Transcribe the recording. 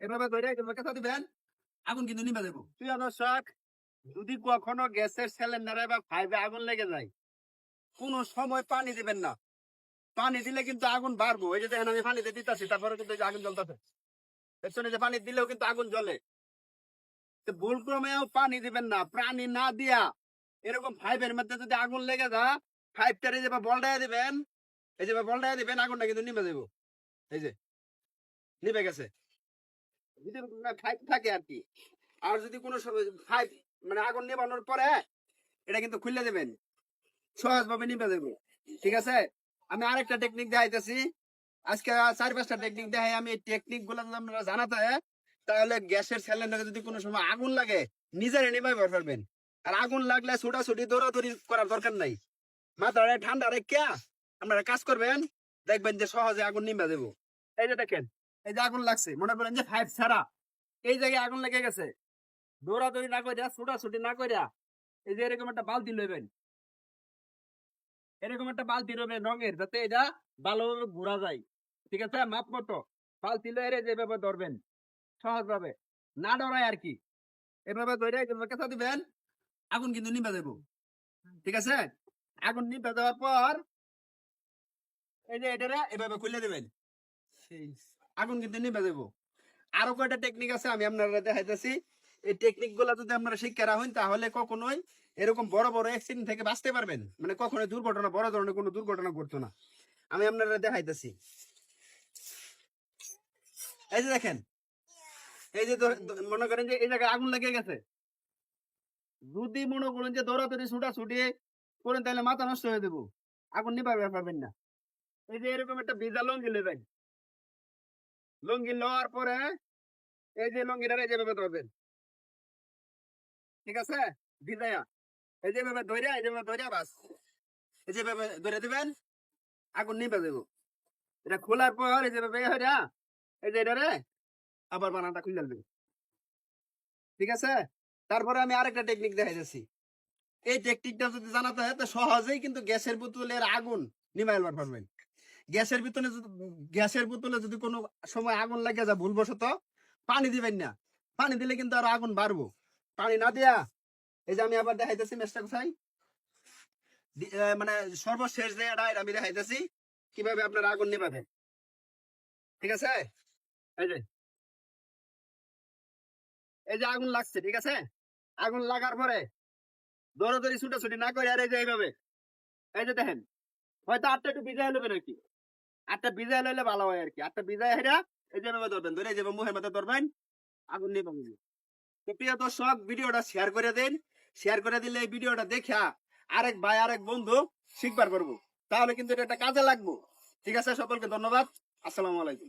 এভাবে ধরে কেঁচা দিবেন, আগুন কিন্তু নিভে দেবো প্রিয় দর্শক যদি কখনো গ্যাসের সিলিন্ডারে বা ফাইভে আগুন লেগে যায়। কোনো সময় পানি দিবেন না। পানি দিলে কিন্তু আগুন বাড়বো। এই যে দেখেন আমি পানিতে দিতেছি, তারপরে কিন্তু আগুন জ্বলতেছে। পেছনে যে পানি দিলেও কিন্তু আগুন জ্বলে। ভুল ক্রমেও পানি দিবেন না পানি না দিয়া। এরকম ফাইভের মধ্যে যদি আগুন লেগে যা ফাইভটারে যে বলটাই দিবেন, এই যে বলটাই দিবেন, আগুনটা কিন্তু নিভে দেবো এই যে, নিভে গেছে। যদি ফাইভ থাকে আর কি। আর যদি কোনো ফাইভ মানে আগুন নেবানোর পরে এটা কিন্তু খুলে দেবেন। সহজ ভাবে নিবে দেবো। ঠিক আছে? আমি আরেকটা টেকনিক দেখাইতেছি। আজকে চার পাঁচটা টেকনিক দেখাই। আমি টেকনিকগুলো আপনারা জানাতে, তাহলে গ্যাসের সিলিন্ডারে যদি কোনো সময় আগুন লাগে, নিজের নিভাই পারবেন। আর আগুন লাগলে ছোটাছুটি, দৌড়াদৌড়ি করার দরকার নাই। মাথায় ঠান্ডা রেখে আপনারা কাজ করবেন, দেখবেন যে সহজে আগুন নিভে দেবো। এই যে দেখেন এই যে আগুন লাগছে, মনে করেন যে ফাইভ ছাড়া। এই জায়গায় আগুন লেগে গেছে। দৌড়াদৌড়ি না করিয়া ছোটাছুটি না করিয়া এই যে এরকম একটা বালতি লইবেন। এরকম একটা বালতি রবেন রঙের, যাতে এটা ভালোভাবে ঘোরা যায়। ঠিক আছে? মাপ মতো বালতি লয়ে যেভাবে ধরবেন সহজ ভাবে না ডরায় আর কি। এভাবে ধরে কেঁচা দিবেন, আগুন কিন্তু নিভে দেবো ঠিক আছে? আগুন নিভে দেওয়ার পর এই যে এটারে এভাবে খুলে দেবেন। আগুন কিন্তু নিভে দেবো আরও কয়টা টেকনিক আছে আমি আপনারা দেখাইতেছি। এই টেকনিকগুলা যদি আপনারা শিক্ষা রাখেন তাহলে কখনোই এরকম বড় বড় অ্যাক্সিডেন্ট থেকে বাঁচতে পারবেন। মানে কখনোই দুর্ঘটনা, বড় ধরনের কোনো দুর্ঘটনা ঘটতো না। আমি আপনারা দেখাইতেছি। এই যে দেখেন, এই যে মনে করেন যে এই জায়গায় আগুন লেগে গেছে। যদি মনে করেন যে দৌড়াদৌড়ি ছুটা ছুটি করেন, তাহলে মাথা নষ্ট হয়ে দেবো আগুন নিভাবে পাবেন না। এই যে এরকম একটা ভিজা লঙ্গি নেবেন লঙ্গি নেওয়ার পরে এই যে লঙ্গিটা এই যেভাবে ধরবেন। ঠিক আছে? ভিজায়া এই যেভাবে ধরে এই যেভাবে ধরে বাস। এই যেভাবে ধরে দিবেন, আগুন নিভে দেবো এটা খোলার পর এই যেভাবে হয়ে এই যে এটা রে, আবার বানানটা খুলে দেবে ঠিক আছে? তারপরে আমি আরেকটা টেকনিক দেখাই যাচ্ছি এই টেকনিকটা যদি জানাতে হয়, তো সহজেই কিন্তু গ্যাসের বোতলের আগুন নিমাইলবার পারবেন। গ্যাসের ভিতরে গ্যাসের বোতলে যদি কোনো সময় আগুন লাগে যা ভুলবশত, পানি দিবেন না। পানি দিলে কিন্তু আরও আগুন বাড়বো। পানি না দিয়া, এই যে আমি আবার দেখাইতেছি মেসটা কোথায় মানে সর্বশেষ যে এটা আমি দেখাইতেছি, কীভাবে আপনার আগুন নিবাবেন ঠিক আছে? এই যে। এই যে আগুন লাগছে, ঠিক আছে? আগুন লাগার পরে দৌড়াদৌড়ি ছুটাছুটি না করে, আর এই যে এইভাবে। এই যে দেখেন, হয়তো আটটা একটু বিজায় নেবেন আর কি আটটা বিজায় লইলে ভালো হয় আর কি আটটা বিজায় হেরা এই যে ভাবে ধরবেন, ধরে যেভাবে মুখের মধ্যে ধরবেন, আগুন নিয়ে পাবেন তো প্রিয় দর্শক, ভিডিওটা শেয়ার করে দিন। শেয়ার করে দিলে এই ভিডিওটা দেখা আরেক ভাই, আরেক বন্ধু শিখবার করব তাহলে কিন্তু এটা একটা কাজে লাগবো। ঠিক আছে, সকলকে ধন্যবাদ। আসসালামু আলাইকুম।